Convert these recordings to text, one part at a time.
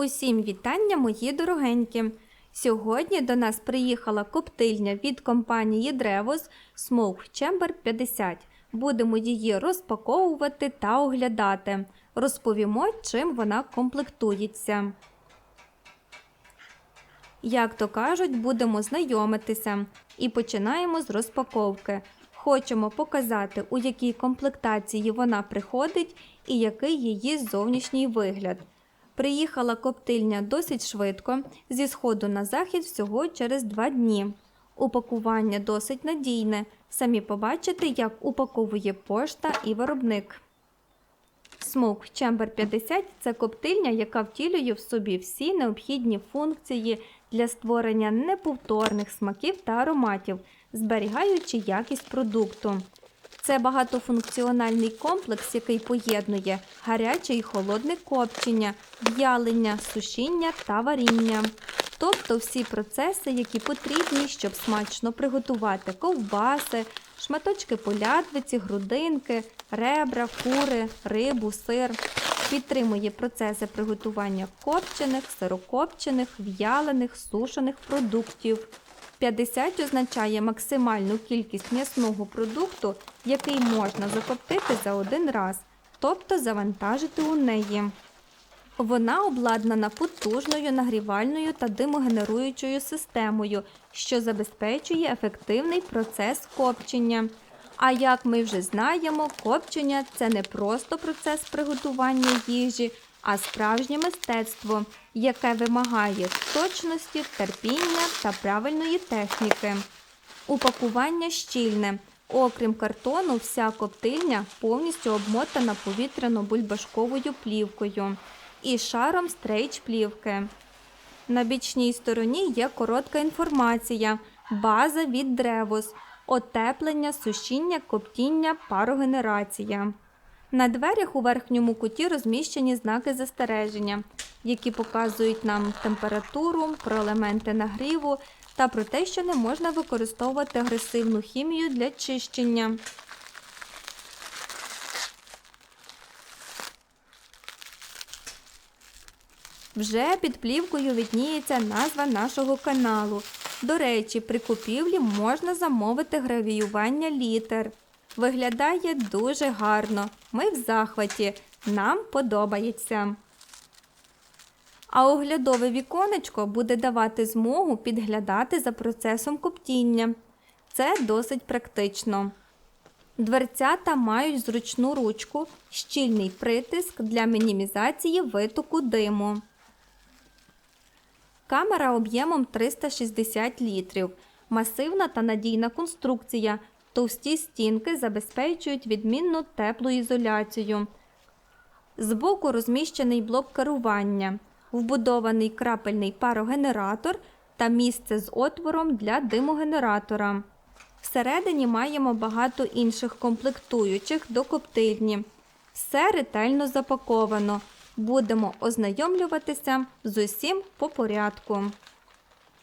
Усім вітання, мої дорогенькі! Сьогодні до нас приїхала коптильня від компанії Drevos Smoke Chamber 50. Будемо її розпаковувати та оглядати. Розповімо, чим вона комплектується. Як то кажуть, будемо знайомитися і починаємо з розпаковки. Хочемо показати, у якій комплектації вона приходить і який її зовнішній вигляд. Приїхала коптильня досить швидко, зі сходу на захід всього через два дні. Упакування досить надійне. Самі побачите, як упаковує пошта і виробник. Smoke Chamber 50 це коптильня, яка втілює в собі всі необхідні функції для створення неповторних смаків та ароматів, зберігаючи якість продукту. Це багатофункціональний комплекс, який поєднує гаряче і холодне копчення, в'ялення, сушіння та варіння. Тобто всі процеси, які потрібні, щоб смачно приготувати ковбаси, шматочки полядвиці, грудинки, ребра, кури, рибу, сир. Підтримує процеси приготування копчених, сирокопчених, в'ялених, сушених продуктів. 50 означає максимальну кількість м'ясного продукту, який можна закоптити за один раз, тобто завантажити у неї. Вона обладнана потужною нагрівальною та димогенеруючою системою, що забезпечує ефективний процес копчення. А як ми вже знаємо, копчення це не просто процес приготування їжі, а справжнє мистецтво, яке вимагає точності, терпіння та правильної техніки. Упакування щільне. Окрім картону, вся коптильня повністю обмотана повітряно-бульбашковою плівкою і шаром стрейч-плівки. На бічній стороні є коротка інформація, база від древос, отеплення, сушіння, коптіння, парогенерація. На дверях у верхньому куті розміщені знаки застереження, які показують нам температуру, про елементи нагріву та про те, що не можна використовувати агресивну хімію для чищення. Вже під плівкою видніється назва нашого каналу. До речі, при купівлі можна замовити гравіювання літер. Виглядає дуже гарно. Ми в захваті. Нам подобається. А оглядове віконечко буде давати змогу підглядати за процесом коптіння. Це досить практично. Дверцята мають зручну ручку, щільний притиск для мінімізації витоку диму. Камера об'ємом 360 літрів. Масивна та надійна конструкція. Товсті стінки забезпечують відмінну теплу ізоляцію. Збоку розміщений блок керування, вбудований крапельний парогенератор та місце з отвором для димогенератора. Всередині маємо багато інших комплектуючих до коптильні. Все ретельно запаковано. Будемо ознайомлюватися з усім по порядку.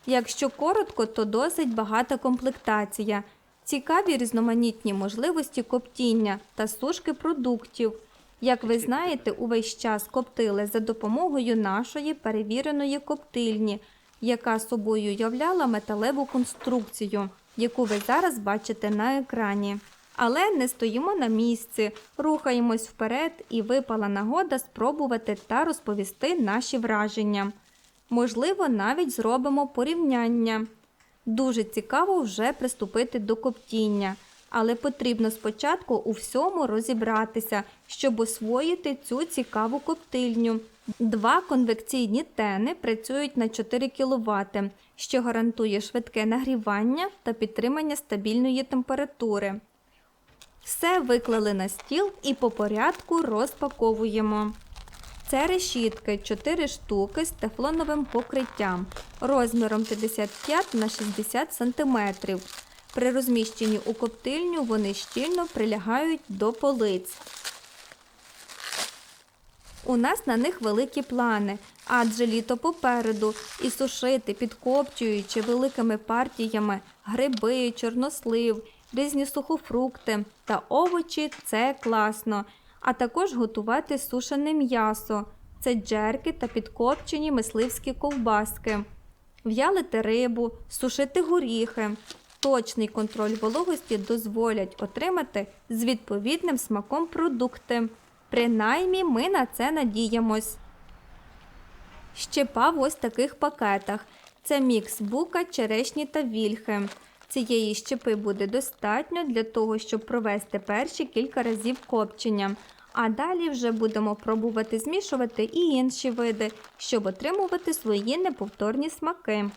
Якщо коротко, то досить багата комплектація. Цікаві різноманітні можливості коптіння та сушки продуктів. Як ви знаєте, увесь час коптили за допомогою нашої перевіреної коптильні, яка собою являла металеву конструкцію, яку ви зараз бачите на екрані. Але не стоїмо на місці, рухаємось вперед і випала нагода спробувати та розповісти наші враження. Можливо, навіть зробимо порівняння. Дуже цікаво вже приступити до коптіння, але потрібно спочатку у всьому розібратися, щоб освоїти цю цікаву коптильню. Два конвекційні тени працюють на 4 кВт, що гарантує швидке нагрівання та підтримання стабільної температури. Все виклали на стіл і по порядку розпаковуємо. Це решітки 4 штуки з тефлоновим покриттям розміром 55 на 60 см. При розміщенні у коптильню вони щільно прилягають до полиць. У нас на них великі плани, адже літо попереду і сушити, підкопчуючи великими партіями гриби, чорнослив, різні сухофрукти та овочі це класно, а також готувати сушене м'ясо. це джерки та підкопчені мисливські ковбаски. В'ялити рибу, сушити горіхи. Точний контроль вологості дозволять отримати з відповідним смаком продукти. Принаймні ми на це надіємось. Щепа в ось таких пакетах. Це мікс бука, черешні та вільхи. Цієї щепи буде достатньо для того, щоб провести перші кілька разів копчення. А далі вже будемо пробувати змішувати і інші види, щоб отримувати свої неповторні смаки.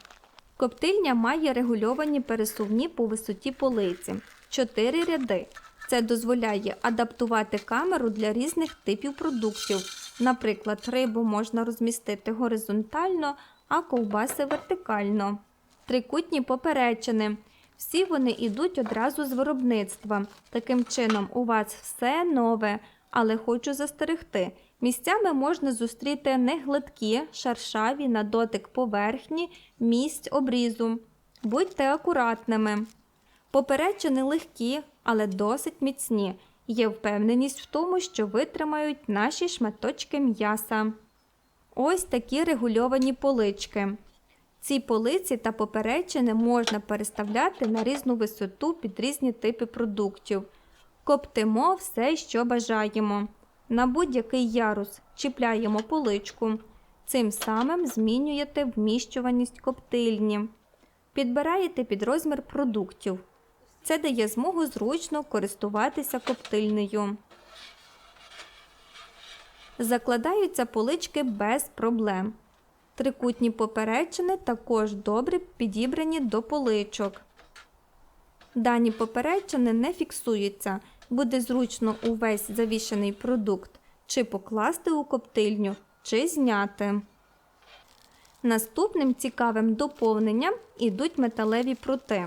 Коптильня має регульовані пересувні по висоті полиці 4 ряди. Це дозволяє адаптувати камеру для різних типів продуктів. Наприклад, рибу можна розмістити горизонтально, а ковбаси вертикально. Трикутні поперечини. Всі вони йдуть одразу з виробництва. Таким чином, у вас все нове, але хочу застерегти. Місцями можна зустріти не гладкі, шаршаві на дотик поверхні місць обрізу. Будьте акуратними. Поперечини легкі, але досить міцні. Є впевненість в тому, що витримають наші шматочки м'яса. Ось такі регульовані полички. Ці полиці та поперечини можна переставляти на різну висоту під різні типи продуктів. Коптимо все, що бажаємо. На будь-який ярус чіпляємо поличку. Цим самим змінюєте вміщуваність коптильні. Підбираєте під розмір продуктів. Це дає змогу зручно користуватися коптильнею. Закладаються полички без проблем. Трикутні поперечини також добре підібрані до поличок. Дані поперечини не фіксуються, буде зручно увесь завішений продукт чи покласти у коптильню, чи зняти. Наступним цікавим доповненням ідуть металеві прути.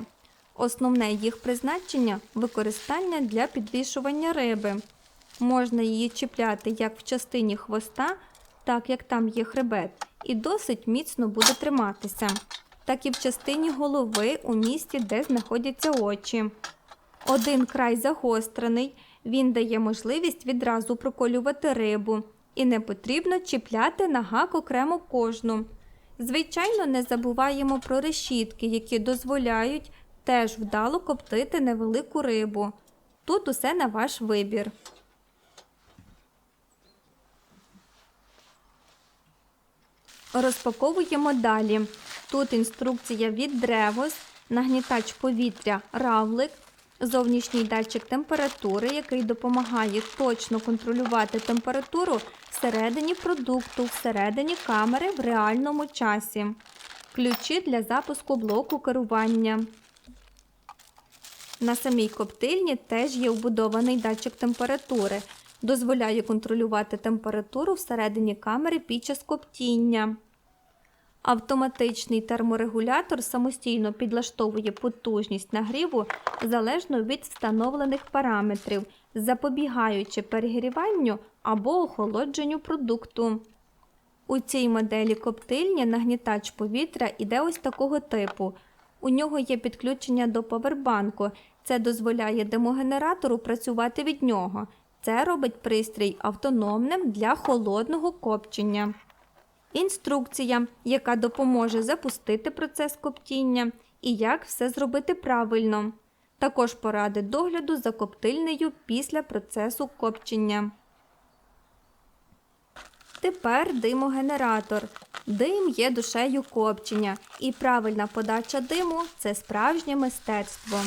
Основне їх призначення використання для підвішування риби. Можна її чіпляти як в частині хвоста, так як там є хребет, і досить міцно буде триматися, так і в частині голови у місці, де знаходяться очі. Один край загострений, він дає можливість відразу проколювати рибу, і не потрібно чіпляти на гак окремо кожну. Звичайно, не забуваємо про решітки, які дозволяють теж вдало коптити невелику рибу. Тут усе на ваш вибір. Розпаковуємо далі. Тут інструкція від Древос, нагнітач повітря равлик, зовнішній датчик температури, який допомагає точно контролювати температуру всередині продукту, всередині камери в реальному часі. Ключі для запуску блоку керування. На самій коптильні теж є вбудований датчик температури. Дозволяє контролювати температуру всередині камери під час коптіння. Автоматичний терморегулятор самостійно підлаштовує потужність нагріву залежно від встановлених параметрів, запобігаючи перегріванню або охолодженню продукту. У цій моделі коптильні нагнітач повітря іде ось такого типу. У нього є підключення до повербанку. Це дозволяє демогенератору працювати від нього. Це робить пристрій автономним для холодного копчення. Інструкція, яка допоможе запустити процес коптіння і як все зробити правильно. Також поради догляду за коптильнею після процесу копчення. Тепер димогенератор. Дим є душею копчення, і правильна подача диму це справжнє мистецтво.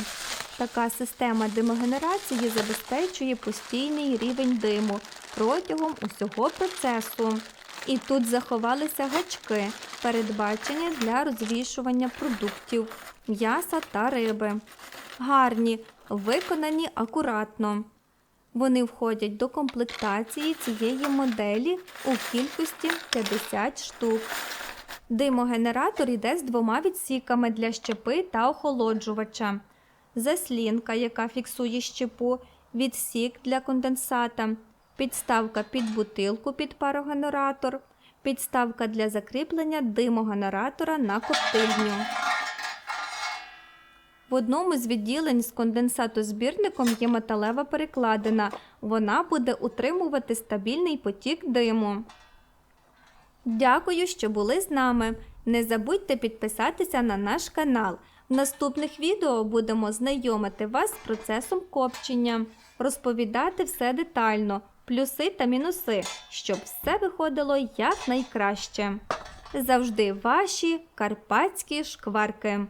Така система димогенерації забезпечує постійний рівень диму протягом усього процесу. І тут заховалися гачки, передбачені для розвішування продуктів, м'яса та риби. Гарні, виконані акуратно. Вони входять до комплектації цієї моделі у кількості 50 штук. Димогенератор йде з двома відсіками для щепи та охолоджувача. Заслінка, яка фіксує щепу, відсік для конденсата, підставка під бутилку під парогенератор, підставка для закріплення димогенератора на коптильню. В одному з відділень з конденсатозбірником є металева перекладина. Вона буде утримувати стабільний потік диму. Дякую, що були з нами. Не забудьте підписатися на наш канал. В наступних відео будемо знайомити вас з процесом копчення, розповідати все детально, плюси та мінуси, щоб все виходило якнайкраще. Завжди ваші карпатські шкварки.